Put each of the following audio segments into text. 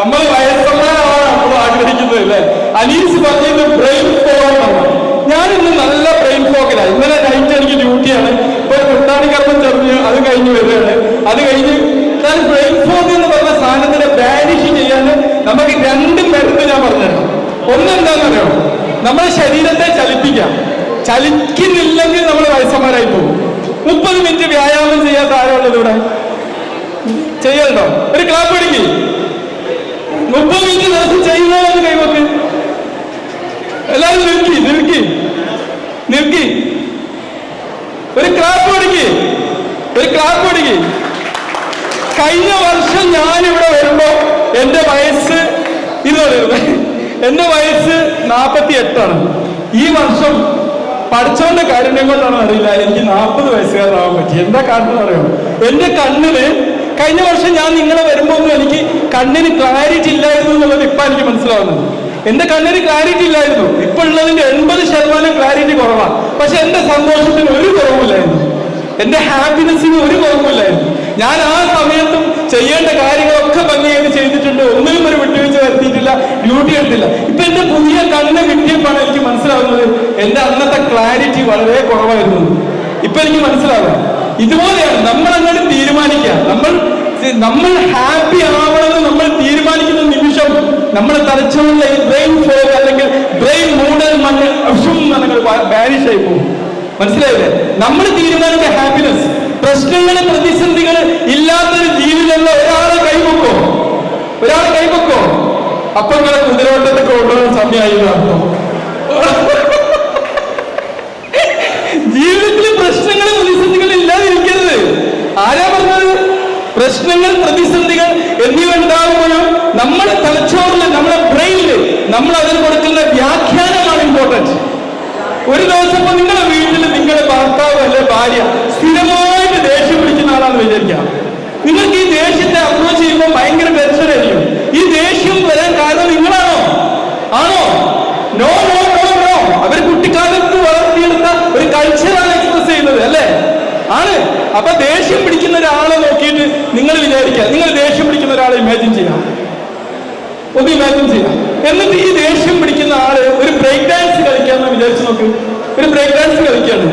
നമ്മൾ വയസ്സന്മാരാണ് നമ്മൾ ആഗ്രഹിക്കുന്നത് അല്ലേ? അനീസ് പറഞ്ഞത് ബ്രെയിൻ ഫോഗ് ഞാൻ ഇന്ന് നല്ല ബ്രെയിൻ ഫോക്കിലാണ് ഇന്നലെ നൈറ്റ് എനിക്ക് ഡ്യൂട്ടിയാണ് ഇപ്പൊ കുട്ടാണി കർമ്മം ചെറിഞ്ഞ് അത് കഴിഞ്ഞ് വരികയാണ്. അത് കഴിഞ്ഞ് ഞാൻ ബ്രെയിൻ ഫോഗ് എന്ന് പറഞ്ഞ സാധനത്തിനെ ബാനിഷ് ചെയ്യാൻ നമുക്ക് രണ്ട് മരുന്ന് ഞാൻ പറഞ്ഞുതരാം. ഒന്നെന്താണെന്നറിയോ നമ്മുടെ ശരീരത്തെ ചലിപ്പിക്കാം. ചലിക്കുന്നില്ലെങ്കിൽ നമ്മൾ വയസ്സന്മാരായി പോകും. മുപ്പത് മിനിറ്റ് വ്യായാമം ചെയ്യാത്ത ആരുള്ളത് ഇവിടെ. ചെയ്യണ്ടോ? ഒരു ക്ലാപ്പ് പിടിക്ക് മുപ്പത് മിനിറ്റ് ദിവസം ചെയ്യുന്നതാണ് കൈവക്ക്. എല്ലാവരും നിൽക്കി നിൽക്കി നിൽക്കി. ഒരു ക്ലാപ്പ് പിടിക്ക് ഒരു ക്ലാപ്പ് പിടിക്ക് കഴിഞ്ഞ വർഷം ഞാൻ ഇവിടെ വരുമ്പോ എന്റെ വയസ്സ് ഇത് എന്റെ വയസ്സ് നാപ്പത്തി എട്ടാണ് ഈ വർഷം പഠിച്ചവന്റെ കാരുണ്യം കൊണ്ടാണോ അറിയില്ല. എനിക്ക് നാൽപ്പത് വയസ്സുകാരനാവാൻ പറ്റി. എന്താ കാരണം അറിയാം? എന്റെ കണ്ണിന് കഴിഞ്ഞ വർഷം ഞാൻ നിങ്ങളെ വരുമ്പോ ഒന്നും എനിക്ക് കണ്ണിന് ക്ലാരിറ്റി ഇല്ലായിരുന്നു എന്നുള്ളത് ഇപ്പൊ എനിക്ക് മനസ്സിലാവുന്നത് എന്റെ കണ്ണിന് ക്ലാരിറ്റി ഇല്ലായിരുന്നു. ഇപ്പൊ ഉള്ളതിന്റെ എൺപത് ശതമാനം ക്ലാരിറ്റി കുറവാണ് പക്ഷെ എന്റെ സന്തോഷത്തിന് ഒരു കുറവുമില്ലായിരുന്നു. എന്റെ ഹാപ്പിനെസ്സിന് ഒരു കുഴപ്പമില്ലായിരുന്നു ഞാൻ ആ സമയത്തും ചെയ്യേണ്ട കാര്യങ്ങളൊക്കെ ഭംഗിയായിട്ട് ചെയ്തിട്ടുണ്ട്. ഒന്നിനും ഒരു വിട്ടുവീഴ്ച വരുത്തിയിട്ടില്ല ഡ്യൂട്ടി എടുത്തില്ല. ഇപ്പൊ എന്റെ പുതിയ കണ്ണ് കിട്ടിയപ്പോഴാണ് എനിക്ക് മനസ്സിലാവുന്നത് എന്റെ അന്നത്തെ ക്ലാരിറ്റി വളരെ കുറവായിരുന്നു. ഇപ്പൊ എനിക്ക് മനസ്സിലാവാം ഇതുപോലെയാണ് നമ്മൾ അങ്ങനെ തീരുമാനിക്കുക നമ്മൾ നമ്മൾ ഹാപ്പി ആവണമെന്ന് നമ്മൾ തീരുമാനിക്കുന്ന നിമിഷം നമ്മുടെ തലച്ചോറിലെ ബ്രെയിൻ ഫോഗ് അല്ലെങ്കിൽ ബ്രെയിൻ മൂടൽ മണ്ണ് ബാനിഷ് ആയി പോകും. മനസ്സിലായില്ലേ? നമ്മൾ തീരുമാനിച്ച ഹാപ്പിനെസ് പ്രശ്നങ്ങൾ പ്രതിസന്ധികൾ ഇല്ലാത്തൊരു ജീവിതമുള്ള ഒരാളെ കൈവക്കോ? ഒരാളെ കൈവക്കോ? അപ്പൊ ഇങ്ങനെ കുതിരവട്ടത്തൊക്കെ കൊണ്ടുപോകാൻ സമയമായി അർത്ഥം. നമ്മൾ അതിന് കൊടുക്കുന്ന വ്യാഖ്യാനമാണ് ഇമ്പോർട്ടന്റ് ഒരു ദിവസം ഇപ്പൊ നിങ്ങളുടെ വീട്ടിൽ നിങ്ങളുടെ ഭർത്താവ് അല്ലെ ഭാര്യ സ്ഥിരമായിട്ട് ദേഷ്യം പിടിക്കുന്ന ആളാണ് വിചാരിക്കാം നിങ്ങൾക്ക് ഈ ദേഷ്യത്തെ അപ്രോച്ച് ചെയ്യുമ്പോൾ ഭയങ്കര ടെൻഷനായിരിക്കും ഈ ദേഷ്യം വരാൻ കാരണം നിങ്ങളാണോ? ആണോ? നോ നോ നോ നോ അവർ കുട്ടിക്കാലത്ത് വളർത്തിയെടുത്ത ഒരു കൾച്ചറാണ് എക്സ്പ്രസ് ചെയ്യുന്നത് അല്ലേ? ആണ്. അപ്പൊ ദേഷ്യം പിടിക്കുന്ന ഒരാളെ നോക്കിയിട്ട് നിങ്ങൾ വിചാരിക്കുക. നിങ്ങൾ ദേഷ്യം പിടിക്കുന്ന ഒരാളെ ഇമാജിൻ ചെയ്യാം ഒന്ന് ഇമാജിൻ ചെയ്യാം. എന്നിട്ട് ഈ ദേഷ്യം പിടിക്കുന്ന ആൾ ഒരു ബ്രേക്ക് ഡാൻസ് കളിക്കാന്ന് വിചാരിച്ചു നോക്ക്. ഒരു ബ്രേക്ക് ഡാൻസ് കളിക്കാണ്.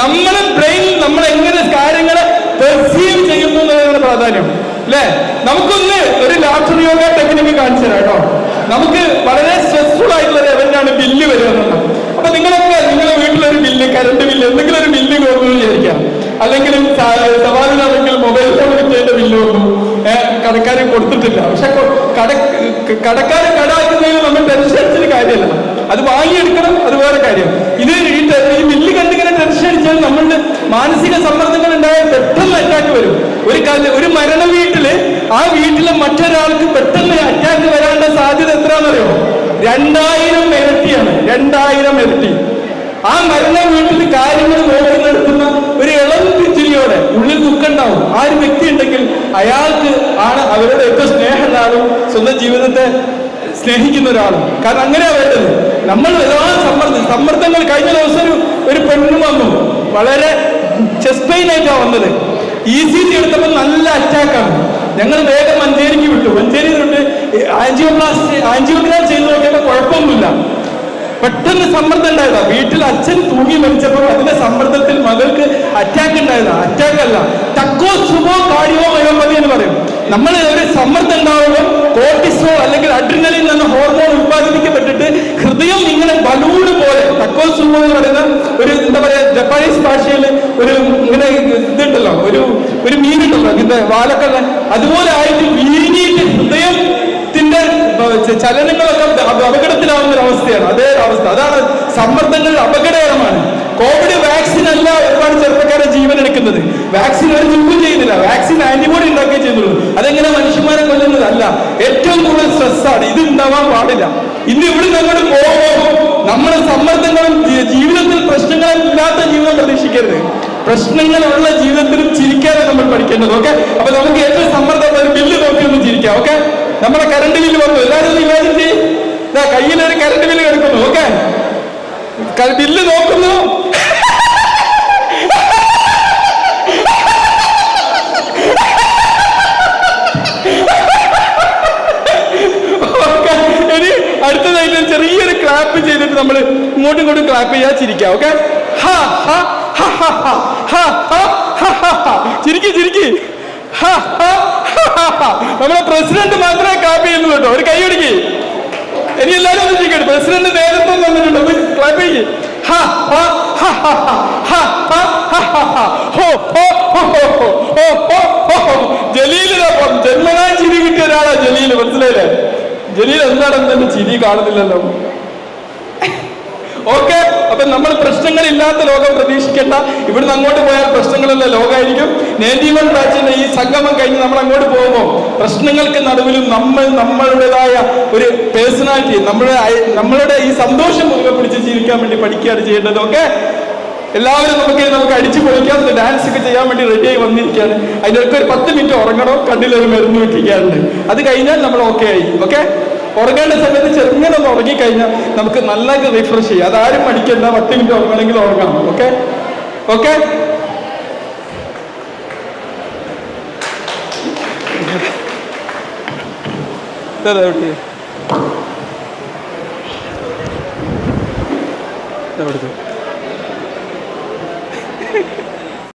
നമ്മളെ ബ്രെയിൻ നമ്മൾ എങ്ങനെ കാര്യങ്ങളെ പെർസീവ് ചെയ്യുന്നു എന്നുള്ളതാണ് പ്രാധാന്യം. അല്ലേ? നമുക്കൊന്ന് ഒരു ലാറ്റർ യോഗ ടെക്നിക്ക് കാണിച്ചു തരാം കേട്ടോ. നമുക്ക് വളരെ സ്ട്രെസ്ഫുൾ ആയിട്ടുള്ള ഒരു ഇവന്റാണ് ബില്ല് വരുന്നത് അപ്പൊ നിങ്ങളൊക്കെ നിങ്ങളുടെ വീട്ടിലൊരു ബില്ല് കറണ്ട് ബില്ല് എന്തെങ്കിലും ഒരു ബില്ല് അല്ലെങ്കിൽ സവാലിനാണെങ്കിൽ മൊബൈൽ ഫോൺ ചെയ്യേണ്ട ബില്ല് വന്നു. കടക്കാരൻ കൊടുത്തിട്ടില്ല. പക്ഷെ കട കടക്കാരൻ കടാക്കുന്നതിന് നമ്മൾ ടെൻഷൻ അടിച്ചൊരു കാര്യമല്ല. അത് വാങ്ങിയെടുക്കണം അത് വേറെ കാര്യം. ഇത് ഈ ഈ ബില്ല് കണ്ടിങ്ങനെ ടെൻഷൻ അടിച്ചാൽ നമ്മളുടെ മാനസിക സമ്മർദ്ദങ്ങൾ ഉണ്ടായ പെട്ടെന്ന് അറ്റാക്ക് വരും. ഒരു ഒരു മരണ വീട്ടിൽ ആ വീട്ടിലെ മറ്റൊരാൾക്ക് പെട്ടെന്ന് അറ്റാക്ക് വരാനുള്ള സാധ്യത എത്രയാണെന്നറിയോ? രണ്ടായിരം ഇരട്ടിയാണ്. രണ്ടായിരം ഇരട്ടി. ആ മരണ വീട്ടിൽ കാര്യങ്ങൾ നോക്കി നടത്തുന്ന ചിരിയോടെ ഉള്ളിൽ ദുഃഖമുണ്ടാവും. ആ ഒരു വ്യക്തി ഉണ്ടെങ്കിൽ അയാൾക്ക് ആണ് അവരുടെ ഏറ്റവും സ്നേഹമുള്ള സ്വന്തം ജീവിതത്തെ സ്നേഹിക്കുന്ന ഒരാളും. കാരണം അങ്ങനെയാ വേണ്ടത്. നമ്മൾ ഒരുപാട് സമ്മർദ്ദം സമ്മർദ്ദങ്ങൾ കഴിഞ്ഞ ദിവസം ഒരു പെണ്ണ് വന്നു. വളരെ ചെസ്റ്റ് പെയിൻ ആയിട്ടാണ് വന്നത്. ഇ സി ജി എടുത്തപ്പോൾ നല്ല അറ്റാക്കാണ് ഞങ്ങൾ വേഗം മഞ്ചേരിക്ക് വിട്ടു. മഞ്ചേരി തൊട്ട് ആൻജിയോപ്ലാസ്റ്റി ആൻജിയോഗ്രാം ചെയ്ത് നോക്കിയപ്പോൾ കുഴപ്പമൊന്നുമില്ല. പെട്ടെന്ന് സമ്മർദ്ദം ഉണ്ടായതാ. വീട്ടിൽ അച്ഛൻ തൂങ്ങി മരിച്ചപ്പോൾ അതിന്റെ സമ്മർദ്ദത്തിൽ മകൾക്ക് അറ്റാക്ക് ഉണ്ടായതാ. അറ്റാക്ക് അല്ല. തക്കോ സുഖോ കാടിയോ മയോപതി എന്ന് പറയും. നമ്മൾ ഒരു സമ്മർദ്ദം ഉണ്ടാവുമ്പോൾ കോർട്ടിസോ അല്ലെങ്കിൽ അഡ്രിനലിൻ എന്ന ഹോർമോൺ ഉത്പാദിപ്പിക്കപ്പെട്ടിട്ട് ഹൃദയം ഇങ്ങനെ ബലൂണ് പോലെ തക്കോ സുഖോ എന്ന് പറയുന്ന ഒരു എന്താ പറയാ ജപ്പാനീസ് ഭാഷയിൽ ഒരു ഇങ്ങനെ ഇതുണ്ടല്ലോ. ഒരു ഒരു മീനുണ്ടല്ലോ ഇതിന്റെ വാലക്കല്ല അതുപോലെ ആയിട്ട് ച- ചലനങ്ങളൊക്കെ അപകടത്തിലാവുന്ന ഒരു അവസ്ഥയാണ്. അതേ അവസ്ഥ. അതാണ് സമ്മർദ്ദങ്ങൾ അപകടകരമാണ്. കോവിഡ് വാക്സിൻ അല്ല ഒരുപാട് ചെറുപ്പക്കാരെ ജീവൻ എടുക്കുന്നത്. വാക്സിൻ ഒരു ജോലി ചെയ്യുന്നില്ല. വാക്സിൻ ആന്റിബോഡി ഉണ്ടാക്കുകയും ചെയ്യുന്നുള്ളൂ. അതെങ്ങനെ മനുഷ്യന്മാരെ കൊല്ലുന്നതല്ല ഏറ്റവും കൂടുതൽ സ്ട്രെസ്സാണ് ഇത് ഉണ്ടാവാൻ പാടില്ല. ഇന്ന് ഇവിടെ നമ്മൾ പോകുമ്പോൾ നമ്മുടെ സമ്മർദ്ദങ്ങളും ജീവിതത്തിൽ പ്രശ്നങ്ങളും ഇല്ലാത്ത ജീവിതം പ്രതീക്ഷിക്കരുത്. പ്രശ്നങ്ങളുള്ള ജീവിതത്തിലും ചിരിക്കാതെ നമ്മൾ പഠിക്കേണ്ടത് ഓക്കെ? അപ്പൊ നമുക്ക് ഏറ്റവും സമ്മർദ്ദം ഒരു ബില്ല് നോക്കി ഒന്ന് ചിരിക്കാം ഓക്കെ? നമ്മുടെ കറണ്ട് ബില്ല് വന്നു. എല്ലാവരും ഇമാജിൻ ചെയ്യും. കയ്യിലൊരു കറണ്ട് ബില്ല് കിടക്കുന്നു ഓക്കെ ബില്ല് നോക്കുന്നു. അടുത്തതായിട്ട് ചെറിയൊരു ക്ലാപ്പ് ചെയ്തിട്ട് നമ്മൾ ഇങ്ങോട്ടും ഇങ്ങോട്ടും ക്ലാപ്പ് ചെയ്യാ ചിരിക്കാം ഓക്കെ ഹാ ഹാ ഹാ ഹാ ഹാ. നമ്മുടെ പ്രസിഡന്റ് മാത്രമേ കാപ്പി ചെയ്യുന്നു കേട്ടോ. ഒരു കൈയടിക്ക് ഇനി എല്ലാവരും ഒന്ന് ചെയ്യട്ടെ പ്രസിഡന്റ് നേതൃത്വം തന്നിട്ടുണ്ട്. ഒന്ന് ക്ലാപ്പ് ചെയ്യ്. ജലീലിനെ ജന്മനാ ചിരി കിട്ടിയ ഒരാളാ ജലീൽ മനസ്സിലായില്ലേ? ജലീൽ എന്താണ് തന്നെ ചിരി കാണുന്നില്ലല്ലോ. ഓക്കെ. അപ്പൊ നമ്മൾ പ്രശ്നങ്ങളില്ലാത്ത ലോകം പ്രതീക്ഷിക്കേണ്ട. ഇവിടുന്ന് അങ്ങോട്ട് പോയാൽ പ്രശ്നങ്ങളുള്ള ലോകമായിരിക്കും നയന്റി വൺ ഈ സംഗമം കഴിഞ്ഞ് നമ്മൾ അങ്ങോട്ട് പോകുമ്പോൾ പ്രശ്നങ്ങൾക്ക് നടുവിലും നമ്മൾ നമ്മളുടേതായ ഒരു പേഴ്സണാലിറ്റി നമ്മുടെ നമ്മളുടെ ഈ സന്തോഷം മുറുകെ പിടിച്ച് ജീവിക്കാൻ വേണ്ടി പഠിക്കുകയാണ് ചെയ്യേണ്ടത്. ഓക്കെ? എല്ലാവരും നമുക്ക് നമുക്ക് അടിച്ചു പൊളിക്കാം. ഡാൻസ് ഒക്കെ ചെയ്യാൻ വേണ്ടി റെഡി ആയി വന്നിരിക്കുകയാണ്. അതിന്റെ ഒരു പത്ത് മിനിറ്റ് ഉറങ്ങണം? കണ്ണിലൊരു മരുന്ന് വെക്കുകയാണ്. അത് കഴിഞ്ഞാൽ നമ്മൾ ഓക്കെ ആയി. ഓക്കെ ഉറങ്ങേണ്ട സമയത്ത് ചെറുങ്ങനെ ഒന്ന് ഉറങ്ങിക്കഴിഞ്ഞാൽ നമുക്ക് നല്ല റിഫ്രഷ് ചെയ്യാം. അതാരും മടിക്കണ്ട. പത്ത് മിനിറ്റ് ഉറങ്ങണമെങ്കിൽ ഉറങ്ങാം. ഓക്കെ ഓക്കെ എവിടുത്തെ